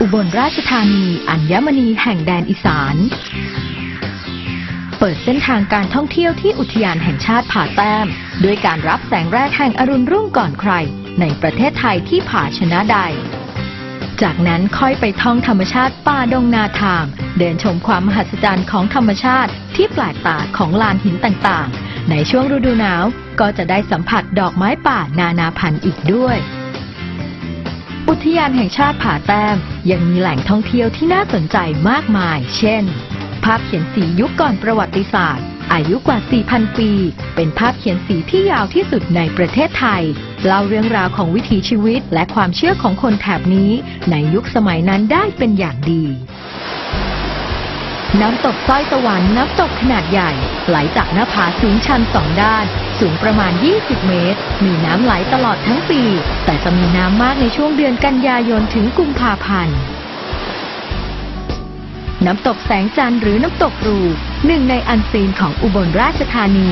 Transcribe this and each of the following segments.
อุบลราชธานีอัญมณีแห่งแดนอีสาน เปิดเส้นทางการท่องเที่ยวที่อุทยานแห่งชาติผาแต้ม ด้วยการรับแสงแรกแห่งอรุณรุ่งก่อนใคร ในประเทศไทยที่ผาชนะใด จากนั้นค่อยไปท่องธรรมชาติป่าดงนาทาม เดินชมความมหัศจรรย์ของธรรมชาติที่แปลกตาของลานหินต่างๆ ในช่วงฤดูหนาวก็จะได้สัมผัสดอกไม้ป่านานาพันธุ์อีกด้วย ทยานแห่งชาติผาแต้ม ยังมีแหล่งท่องเที่ยวที่น่าสนใจมากมาย เช่น ภาพเขียนสียุคก่อนประวัติศาสตร์ อายุกว่า 4,000 ปี เป็นภาพเขียนสีที่ยาวที่สุดในประเทศไทย เล่าเรื่องราวของวิถีชีวิตและความเชื่อของคนแถบนี้ ในยุคสมัยนั้นได้เป็นอย่างดี น้ำตกสร้อยตะวันน้ำตกขนาดใหญ่ ไหลจากหน้าผาสูงชันสองด้าน สูงประมาณ 20 เมตร มีน้ำไหลตลอดทั้งปี แต่จะมีน้ำมากในช่วงเดือนกันยายนถึงกุมภาพันธ์น้ำตกแสงจันทร์หรือน้ำตกรูหนึ่งในอันซีนของอุบลราชธานี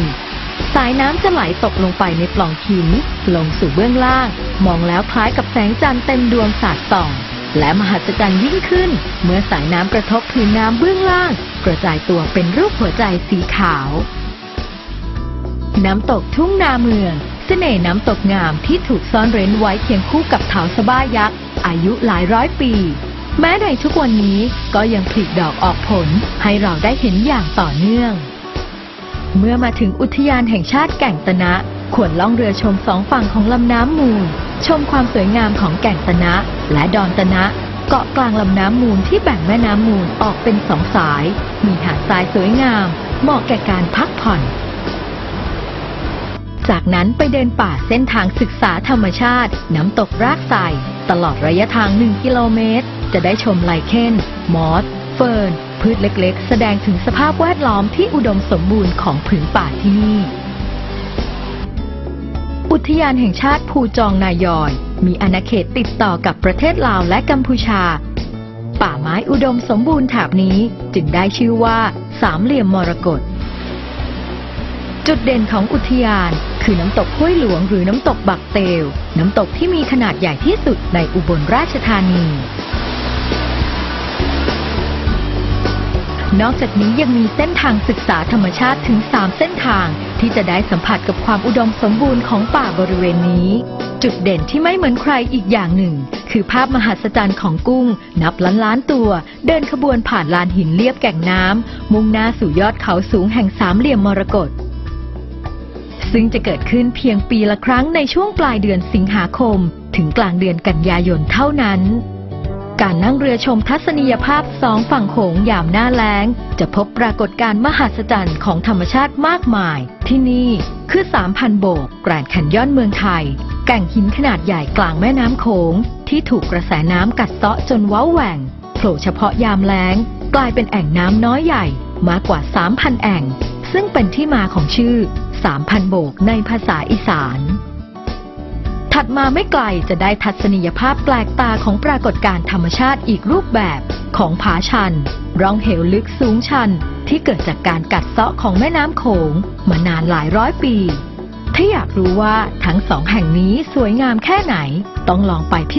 สายน้ำจะไหลตกลงไปในปล่องหิน ลงสู่เบื้องล่าง มองแล้วคล้ายกับแสงจันทร์เต็มดวงสาดส่อง และมหัศจรรย์ยิ่งขึ้น เมื่อสายน้ำกระทบพื้นน้ำเบื้องล่าง กระจายตัวเป็นรูปหัวใจสีขาว น้ำตกทุ่งนาเมือง เสน่ห์น้ำตกงามที่ถูกซ่อนเร้นไว้เคียงคู่กับเถาสะบ้ายักษ์ อายุหลายร้อยปี แม้ในทุกวันนี้ก็ยังผลิดอกออกผลให้เราได้เห็นอย่างต่อเนื่อง เมื่อมาถึงอุทยานแห่งชาติแก่งตนะ ควรล่องเรือชมสองฝั่งของลำน้ำมูล ชมความสวยงามของแก่งตนะ และดอนตนะเกาะกลางลำน้ำมูลที่แบ่งแม่น้ำมูลออกเป็นสองสาย มีหาดทรายสวยงาม เหมาะแก่การพักผ่อน จากนั้นไปเดินป่าเส้นทางศึกษาธรรมชาติ น้ำตกรากไทรตลอดระยะทาง 1 กิโลเมตร จะได้ชมไลเคนมอส เฟิร์น พืชเล็กๆ แสดงถึงสภาพแวดล้อมที่อุดมสมบูรณ์ของผืนป่าที่นี่ อุทยานแห่งชาติภูจองนายอย มีอาณาเขตติดต่อกับประเทศลาวและกัมพูชา ป่าไม้อุดมสมบูรณ์แถบนี้จึงได้ชื่อว่าสามเหลี่ยมมรกตจุดเด่นของอุทยาน คือน้ำตกห้วยหลวงหรือน้ำตกบักเตล น้ำตกที่มีขนาดใหญ่ที่สุดในอุบลราชธานี นอกจากนี้ยังมีเส้นทางศึกษาธรรมชาติถึง 3 เส้นทางที่จะได้สัมผัสกับความอุดมสมบูรณ์ของป่าบริเวณนี้ จุดเด่นที่ไม่เหมือนใครอีกอย่างหนึ่ง คือภาพมหัศจรรย์ของกุ้ง นับล้านล้านตัว เดินขบวนผ่านลานหินเลียบแก่งน้ำมุ่งหน้าสู่ยอดเขาสูงแห่งสามเหลี่ยมมรกตซึ่งจะเกิดขึ้นเพียงปีละครั้งในช่วงปลายเดือนสิงหาคม ถึงกลางเดือนกันยายนเท่านั้น การนั่งเรือชมทัศนียภาพสองฝั่งโขงยามหน้าแล้ง จะพบปรากฏการณ์มหัศจรรย์ของธรรมชาติมากมาย ที่นี่คือ 3,000 โบกแกรนด์แคนยอนเมืองไทย แก่งหินขนาดใหญ่กลางแม่น้ำโขงที่ถูกกระแสน้ำกัดเซาะจนเว้าแหว่งโผล่เฉพาะยามแล้ง กลายเป็นแอ่งน้ำน้อยใหญ่มากกว่า 3,000 แอ่ง ซึ่งเป็นที่มาของชื่อ 3,000 โบกในภาษาอีสาน ถัดมาไม่ไกลจะได้ทัศนียภาพแปลกตาของปรากฏการณ์ธรรมชาติอีกรูปแบบของผาชัน ร่องเหวลึกสูงชันที่เกิดจากการกัดเซาะของแม่น้ำโขงมานานหลายร้อยปี ถ้าอยากรู้ว่าทั้งสองแห่งนี้สวยงามแค่ไหน ต้องลองไปพิ